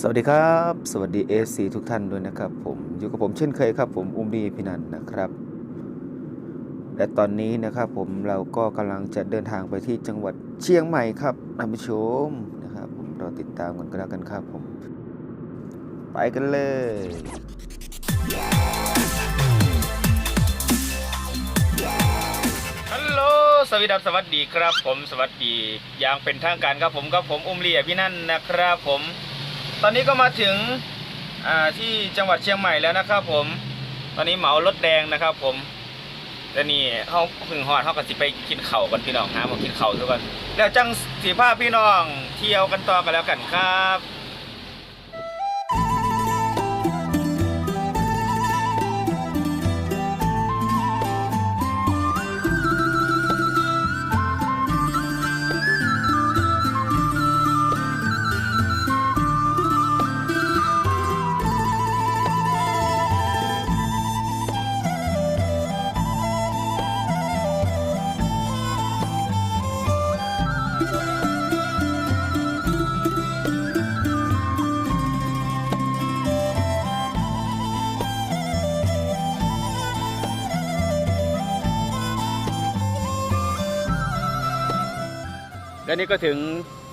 สวัสดีครับ สวัสดี AC ทุกท่านด้วยนะครับผมอยู่กับผมเช่นเคยครับ ผมอุ้มดีพินันนะครับ และตอนนี้นะครับผมเราก็กำลังจะเดินทางไปที่จังหวัดเชียงใหม่ครับท่านผู้ชมนะครับผมเราติดตามกันก็แล้วกันครับผม ไปกันเลยฮัลโหลสวัสดีครับสวัสดีครับ ผมสวัสดีอย่างเป็นทางการครับผมกับผมอุ้มเลียพี่นั่นนะครับผม ตอนนี้ก็มาถึงที่จังหวัดเชียงใหม่แล้วนะครับผม ตอนนี้เหมารถแดงนะครับผมแต่นี่เขาหึงหอดเขาก็สิไปกินเข่ากันพี่น้องฮะมากินเข่าวทุกคนแล้วจังสีผ้าพี่น้องเที่ยวกันต่อกันแล้วกันครับ และนี่ก็ถึง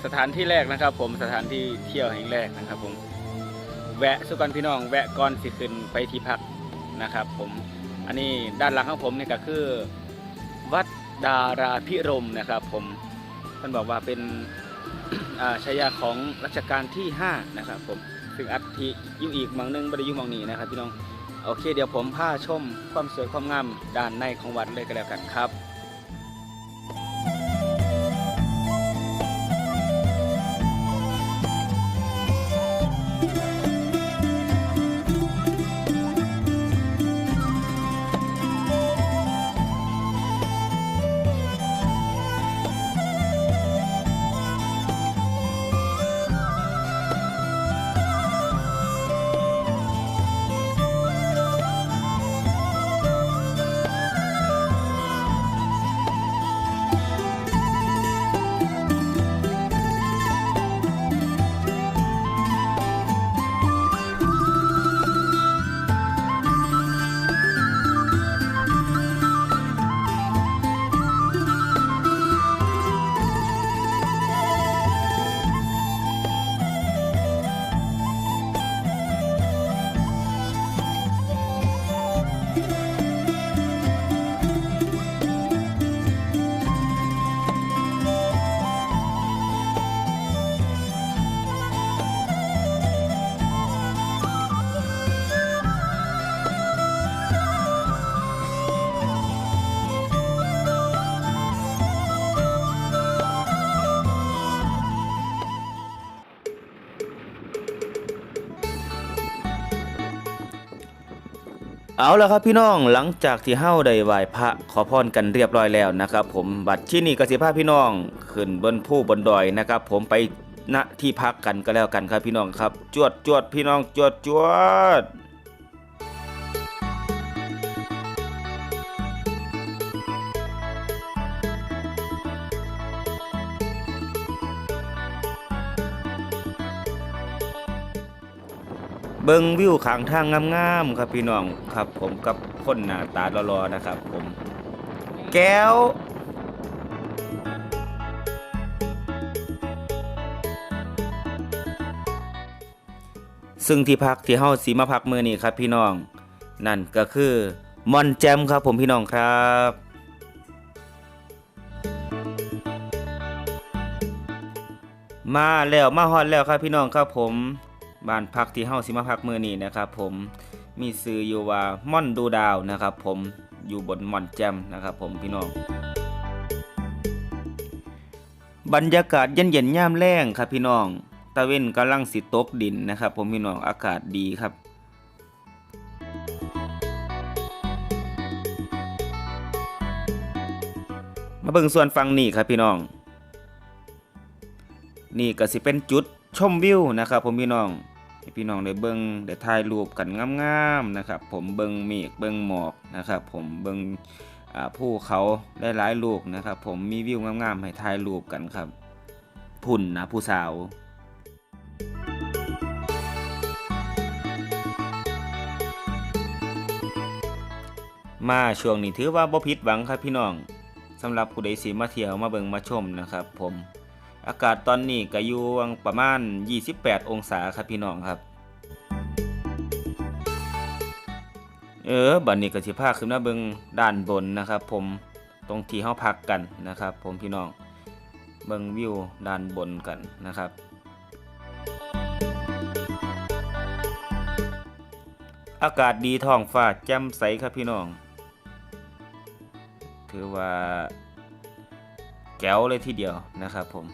สถานที่แรกนะครับ ผมสถานที่เที่ยวแห่งแรกนะครับ ผมแวะสุกันพี่น้อง แวะก่อนสิขึ้นไปที่พักนะครับ ผมอันนี้ด้านหลังของผมเนี่ยก็คือ วัดดาราพิรมนะครับ ผมท่านบอกว่าเป็นอาชายาของรัชกาลที่ 5 นะครับ ผมซึ่งอัฐิยู่อีกมังหนึงบริยุมังนี้นะครับ พี่น้องโอเค เดี๋ยวผมพาชมความสวยความงามด้านในของวัดเลยก็แล้วกันครับ เอาละครับพี่น้องหลังจากที่เฮ้าได้ไหว้พระขอพรกันเรียบร้อยแล้วนะครับผมบัดที่นี่กสิภาพี่น้องขึ้นบนผู้บนดอยนะครับ ผมไปณที่พักกันก็แล้วกันครับพี่น้องครับ จวดจวดพี่น้องจวดจวด เบิงวิวขางทางงามๆครับพี่น้องครับ ผมกับคนหน้าตาหล่อๆนะครับ ผม แก้วซึ่งที่พักที่เฮาสีมาพักมือนี้ครับพี่น้อง นั่นก็คือมอนแจมครับผมพี่น้องครับ มาแล้วมาฮอดแล้วครับพี่น้องครับผม บ้านพักที่เฮาสิมาพักมือนี้นะครับ ผมมีชื่ออยู่ว่าม่อนดูดาวนะครับ ผมอยู่บนม่อนแจมนะครับ ผมพี่น้องบรรยากาศเย็นๆย่ามแรงครับพี่น้องตะเว้นกำลังสิตกดินนะครับ ผมพี่น้องอากาศดีครับมาเบิ่งส่วนฟังนี่ครับพี่น้อง นี่ก็สิเป็นจุดชมวิวนะครับ ผมพี่น้อง ให้พี่น้องได้เบิ้งได้ถ่ายรูปกันงามๆนะครับ ผมเบิ้งเมฆเบิ้งหมอกนะครับ ผมเบิ้งผู้เขาได้หลายลูกนะครับ ผมมีวิวงามๆให้ถ่ายรูปกันครับ ผุ่นนะผู้สาวมาช่วงนี้ถือว่าบ่ผิดหวังครับพี่น้องสำหรับผู้ใดสีมาเที่ยวมาเบิงมาชมนะครับ ผม อากาศตอนนี้ก็อยู่ประมาณ 28 องศาครับพี่น้องครับ เออบัดนี้ก็สิพาขึ้นมาเบิงด้านบนนะครับ ผมตรงที่เฮาพักกันนะครับ ผมพี่น้องเบิงวิวด้านบนกันนะครับ อากาศดีท้องฟ้าแจ่มใสครับพี่น้อง ถือว่าแก้วเลยทีเดียวนะครับผม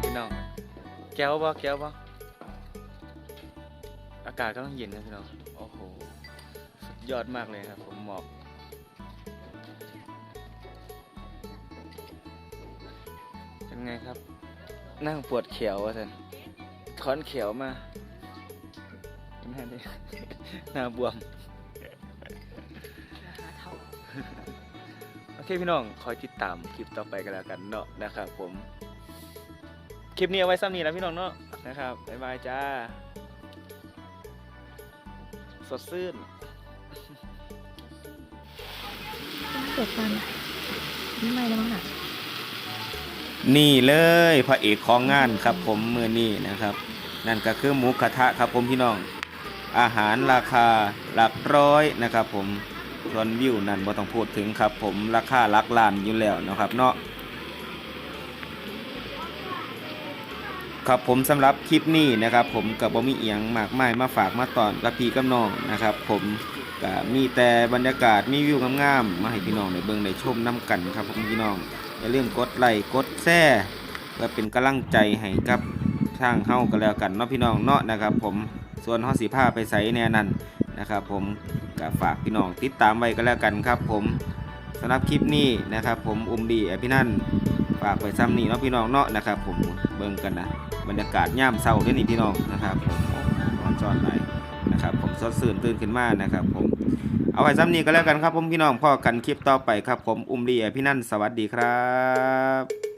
พี่น้อง แก้วบ่แก้วบ่อากาศกำลังเย็นนะพี่น้อง โอ้โห สุดยอดมากเลยครับ ผมหมอกเป็นไงครับ นั่งปวดเขียวอะท่านถอนเขียวมา หนไหมดิหน้าบวม เคพี่น้องคอยติดตามคลิปต่อไปกันแล้วกันเนาะนะครับผมคลิปนี้เอาไว้ซ้ำนี้แล้วพี่น้องเนาะนะครับบ๊ายบายจ้า สดชื่นเกิดกันนี่ไม่แล้วมั้งอะนี่เลยพระเอกของงานครับผมมือนี้นะครับ นั่นก็คือหมูกระทะครับผมพี่น้อง อาหารราคาหลักร้อยนะครับผม ส่วนวิวนั่นบ่ต้องพูดถึงครับ ผมราคาลักล้านอยู่แล้วนะครับเนาะครับผมสำหรับคลิปนี้นะครับ ผมกับบ่มีเอียงมากไมายมาฝากมาตอนกับพี่กับน้องนะครับ ผมก็มีแต่บรรยากาศมีวิวงามๆมาให้พี่น้องได้เบิ่งได้ชมน้กันครับผมพี่น้องอย่าลืมกดไลค์กดแชร์เพื่อเป็นกำลังใจให้กับทางเฮาก็แล้วกันเนาะพี่น้องเนาะนะครับ ผมส่วนเฮาสิพาไปใส่แน่นั่น นะครับ ผมก็ฝากพี่น้องติดตามไว้ก็แล้วกันครับ ผมสำหรับคลิปนี้นะครับ ผมอุ้มดีอภินันฝากไปซ้ำนี่เนาะพี่น้องเนาะนะครับ ผมเบิ่งกันนะบรรยากาศย่ามเศร้าด้วยนี่พี่น้องนะครับผมร้อนจอนไหลนะครับ ผมสดชื่นตื่นขึ้นมานะครับ ผมเอาไว้ซ้ำนี้ก็แล้วกันครับ ผมพี่น้องพ่อกันคลิปต่อไปครับ ผมอุ้มดีอภินันสวัสดีครับ